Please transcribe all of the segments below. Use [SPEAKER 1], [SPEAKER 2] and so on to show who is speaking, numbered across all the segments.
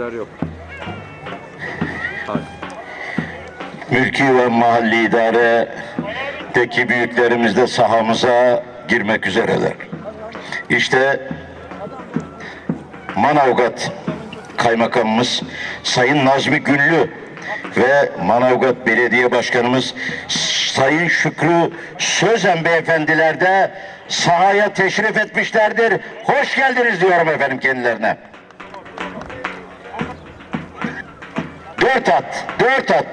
[SPEAKER 1] Sesler yok. Hayır.
[SPEAKER 2] Mülki ve mahalli idaredeki büyüklerimiz de sahamıza girmek üzereler. İşte Manavgat Kaymakamımız Sayın Nazmi Güllü ve Manavgat Belediye Başkanımız Sayın Şükrü Sözen beyefendiler de sahaya teşrif etmişlerdir. Hoş geldiniz diyorum efendim kendilerine. Dört at, dört at.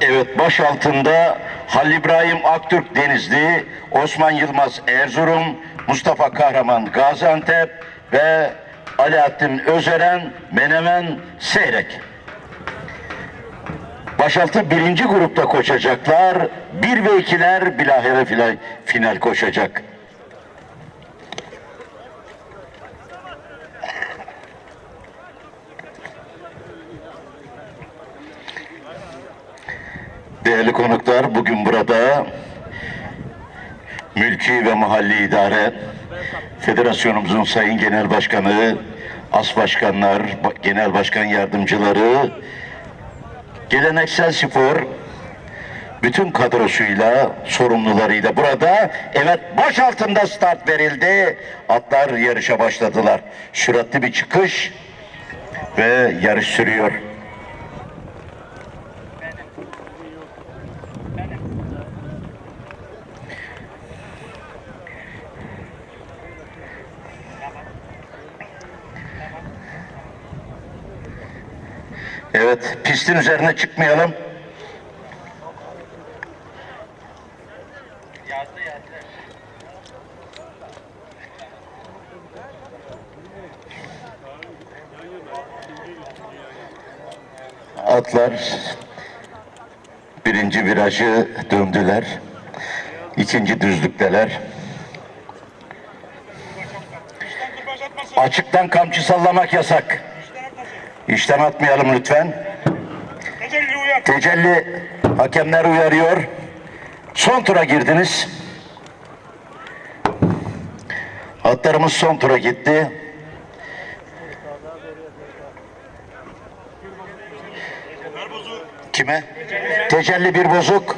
[SPEAKER 2] Evet baş altında Halil İbrahim Aktürk Denizli, Osman Yılmaz Erzurum, Mustafa Kahraman Gaziantep ve Alaaddin Özeren Menemen Seyrek. Başaltı birinci grupta koşacaklar. Bir ve ikiler bilahare final, koşacak. Değerli konuklar bugün burada Mülki ve Mahalli İdare Federasyonumuzun Sayın Genel Başkanı, As Başkanlar, Ba- Genel Başkan Yardımcıları, Geleneksel Spor bütün kadrosuyla, sorumlularıyla burada. Evet baş altında start verildi. Atlar yarışa başladılar. Süratli bir çıkış ve yarış sürüyor. Evet, pistin üzerine çıkmayalım. Atlar birinci virajı döndüler. İkinci düzlükteler. Açıktan kamçı sallamak yasak. İşten atmayalım lütfen.
[SPEAKER 3] Tecelli.
[SPEAKER 2] Tecelli hakemler uyarıyor. Son tura girdiniz. Atlarımız son tura gitti. Kime? Tecelli bir bozuk.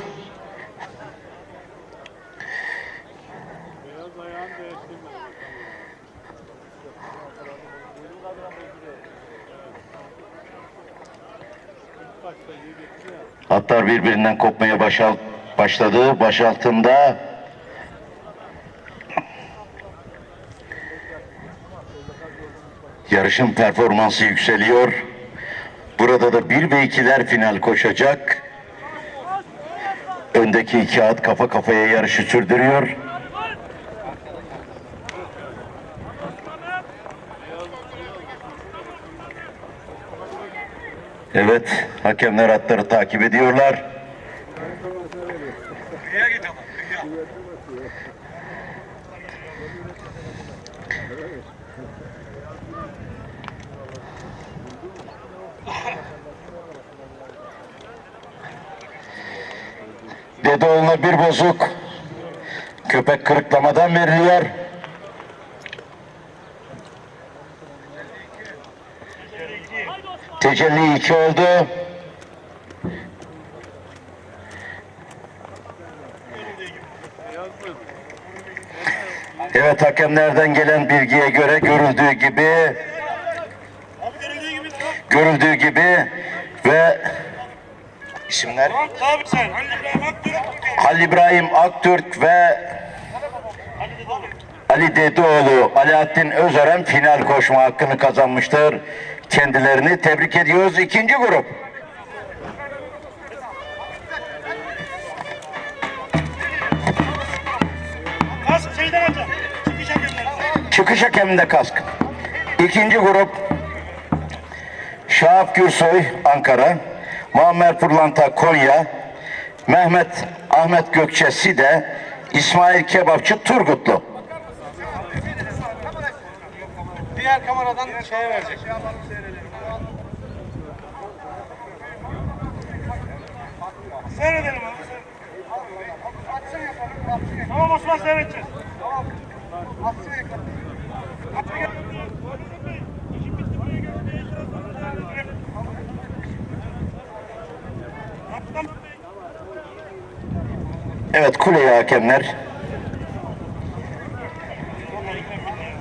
[SPEAKER 2] Atlar birbirinden kopmaya başal başladı. Baş altında yarışın performansı yükseliyor. Burada da bir ve ikiler final koşacak. Öndeki iki at kafa kafaya yarışı sürdürüyor. Evet, hakemler atları takip ediyorlar. Dedeoğlu'na bir bozuk. Köpek kırıklamadan veriliyor. Tecelli iki oldu. Evet hakemlerden gelen bilgiye göre görüldüğü gibi
[SPEAKER 3] görüldüğü gibi
[SPEAKER 2] ve isimler.
[SPEAKER 3] Halil İbrahim Aktürk
[SPEAKER 2] ve Ali Dedeoğlu, Alaaddin Özören final koşma hakkını kazanmıştır. Kendilerini tebrik ediyoruz. İkinci grup.
[SPEAKER 3] Çıkış
[SPEAKER 2] hakeminde kask. İkinci grup Şahap Gürsoy Ankara, Muammer Pırlanta Konya, Mehmet Ahmet Gökçe Side, İsmail Kebapçı Turgutlu.
[SPEAKER 3] diğer kameradan diğer şeye verecek. Şey yapalım, seyredelim. Seyredelim abi. Atsın yapalım. Atsın. Tamam Osman seyredeceğiz. Tamam. Atsın yapalım. Atsın yapalım.
[SPEAKER 2] Evet kuleye hakemler